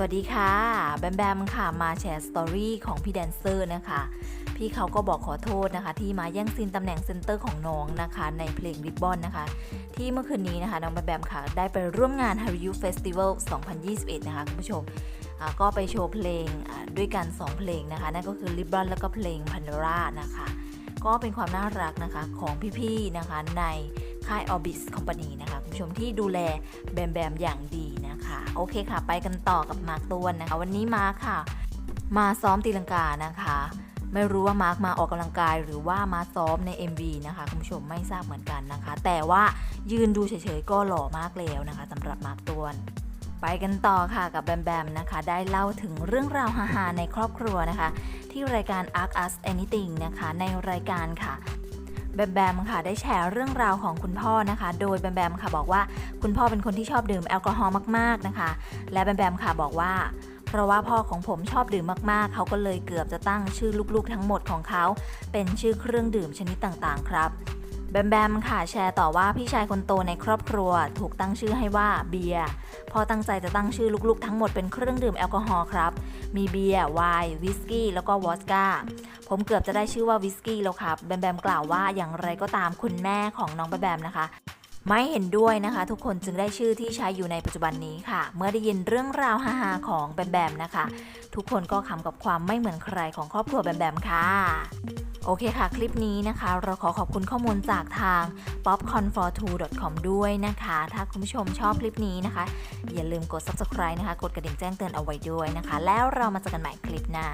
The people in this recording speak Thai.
วัสดีค่ะ แบมแบมค่ะ มาแชร์สตอรี่ของพี่แดนเซอร์นะคะ พี่เขาก็บอกขอโทษนะคะ ที่มาแย่งซีนตำแหน่งเซนเตอร์ของน้องนะคะ ในเพลง Ribbon นะคะ ที่เมื่อคืนนี้นะคะ น้องแบมแบมค่ะ ได้ไปร่วมงาน Hallyu Festival 2021 นะคะ คุณผู้ชม ก็ไปโชว์เพลงด้วยกัน 2 เพลงนะคะ นั่นก็คือ Ribbon แล้วก็เพลง Pandora นะคะ ก็เป็นความน่ารักนะคะของพี่ๆนะคะในค่าย Orbis Company นะคะคุณผู้ชมที่ดูแลแบมแบมอย่างดีนะคะ โอเคค่ะ ไปกันต่อกับมาร์คตวนนะคะ วันนี้มาร์คค่ะ มาซ้อมตีลังกานะคะ ไม่รู้ว่ามาร์คมาออกกำลังกายหรือว่ามาซ้อมใน MV นะคะคุณผู้ชมไม่ทราบเหมือนกันนะคะ แต่ว่ายืนดูเฉยๆก็หล่อมากแล้วนะคะสำหรับมาร์คตวน ไปกันต่อค่ะกับแบมแบมนะคะ ได้เล่าถึงเรื่องราวฮาๆในครอบครัวนะคะ ที่รายการ Ask Us Anything นะคะ ในรายการค่ะแบมแบมค่ะได้แชร์เรื่องราวของคุณพ่อนะคะ โดยแบมแบมค่ะบอกว่าคุณพ่อเป็นคนที่ชอบดื่มแอลกอฮอล์มากๆนะคะ และแบมแบมค่ะบอกว่า เพราะว่าพ่อของผมชอบดื่มมากๆ เขาก็เลยเกือบจะตั้งชื่อลูกๆ ทั้งหมดของเขา เป็นชื่อเครื่องดื่มชนิดต่างๆ ครับ แบมแบมค่ะแชร์ต่อว่าพี่ชายคนโตในครอบครัว ถูกตั้งชื่อให้ว่าเบียร์พอตั้งใจจะตั้งชื่อลูกๆ ทั้งหมดเป็นเครื่องดื่มแอลกอฮอล์ครับ มีเบียร์ไวน์วิสกี้แล้วก็วอสก้า ผมเกือบจะได้ชื่อว่าวิสกี้แล้วครับแบมแบมกล่าวว่าอย่างไรก็ตามคุณแม่ของน้องแบมแบมนะคะไม่เห็นด้วยนะคะ ทุกคนจึงได้ชื่อที่ใช้อยู่ในปัจจุบันนี้ค่ะ เมื่อได้ยินเรื่องราวฮาๆของแบมแบมนะคะ ทุกคนก็ขำกับความไม่เหมือนใครของครอบครัวแบมแบมค่ะ โอเคค่ะ คลิปนี้นะคะ เราขอขอบคุณข้อมูลจากทาง popcorn42.com ด้วยนะคะ ถ้าคุณผู้ชมชอบคลิปนี้นะคะ อย่าลืมกด subscribe นะคะ กดกระดิ่งแจ้งเตือนเอาไว้ด้วยนะคะ แล้วเรามาเจอกันใหม่คลิปหน้า